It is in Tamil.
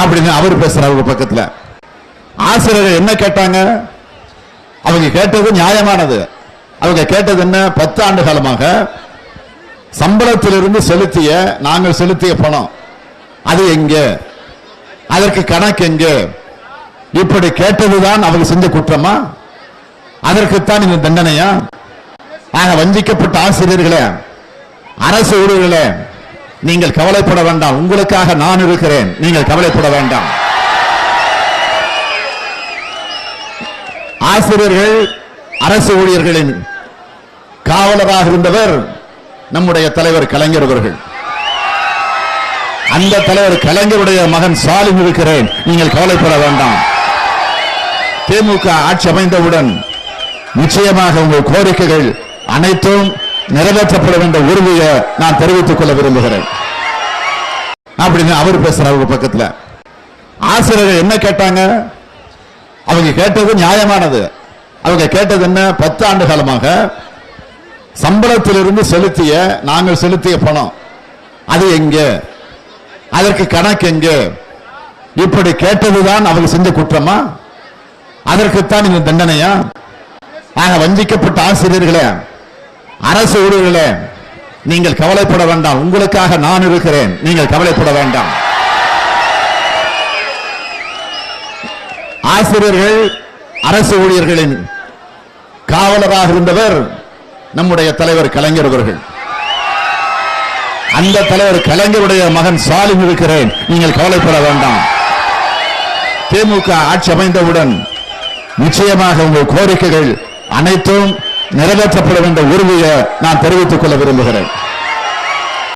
அப்படின்னு அவர் பேசுறாரு ஒரு பக்கத்துல. ஆசிரியர்கள் என்ன கேட்டாங்க? அவங்க கேட்டது நியாயமானது. அவங்க கேட்டது என்ன? பத்து ஆண்டு காலமாக சம்பளத்திலிருந்து செலுத்திய நாங்கள் செலுத்திய பணம். அது எங்க? அதற்கு கணக்கு எங்க? இப்படி கேட்டதுதான் அவங்க செஞ்ச குற்றமா? அதற்குத்தான் இந்த தண்டனையா? ஆக வஞ்சிக்கப்பட்ட ஆசிரியர்களே அரசு ஊழியர்களே நீங்கள் கவலைப்பட வேண்டாம். உங்களுக்காக நான் இருக்கிறேன். நீங்கள் கவலைப்பட வேண்டாம். ஆசிரியர்கள் அரசு ஊழியர்களின் காவலராக இருந்தவர் நம்முடைய தலைவர் கலைஞர் அவர்கள். அந்த தலைவர் கலைஞருடைய மகன் சாலிம் இருக்கிறேன். நீங்கள் கவலைப்பட வேண்டாம். திமுக ஆட்சி அமைந்தவுடன் நிச்சயமாக உங்கள் கோரிக்கைகள் அனைத்தும் நிறைவேற்றப்படும் என்ற உறுதியை நான் தெரிவித்துக் கொள்ள விரும்புகிறேன். அப்படின்னு அவர் பேசுறாரு அவங்க பக்கத்தில். ஆசிரியர்கள் என்ன கேட்டாங்க? அவங்க கேட்டது நியாயமானது. அவங்க கேட்டது என்ன? பத்து ஆண்டு காலமாக சம்பளத்திலிருந்து செலுத்திய நாங்கள் செலுத்திய பணம். அது எங்க? அதற்கு கணக்கு எங்க? இப்படி கேட்டதுதான் அவங்க செஞ்ச குற்றமா? அதற்குத்தான் இந்த தண்டனையா? நாங்கள் வஞ்சிக்கப்பட்ட ஆசிரியர்களே அரசு ஊழியர்களே நீங்கள் கவலைப்பட வேண்டாம். உங்களுக்காக நான் இருக்கிறேன். நீங்கள் கவலைப்பட வேண்டாம். ஆசிரியர்கள் அரசு ஊழியர்களின் காவலராக இருந்தவர் நம்முடைய தலைவர் கலைஞர் அவர்கள். அந்த தலைவர் கலைஞருடைய மகன் ஸ்டாலின் இருக்கிறேன். நீங்கள் கவலைப்பட வேண்டாம். திமுக ஆட்சி அமைந்தவுடன் நிச்சயமாக உங்கள் கோரிக்கைகள் அனைத்தும் நிறைவேற்றப்படும் என்ற உறுதியை நான் தெரிவித்துக் கொள்ள விரும்புகிறேன்.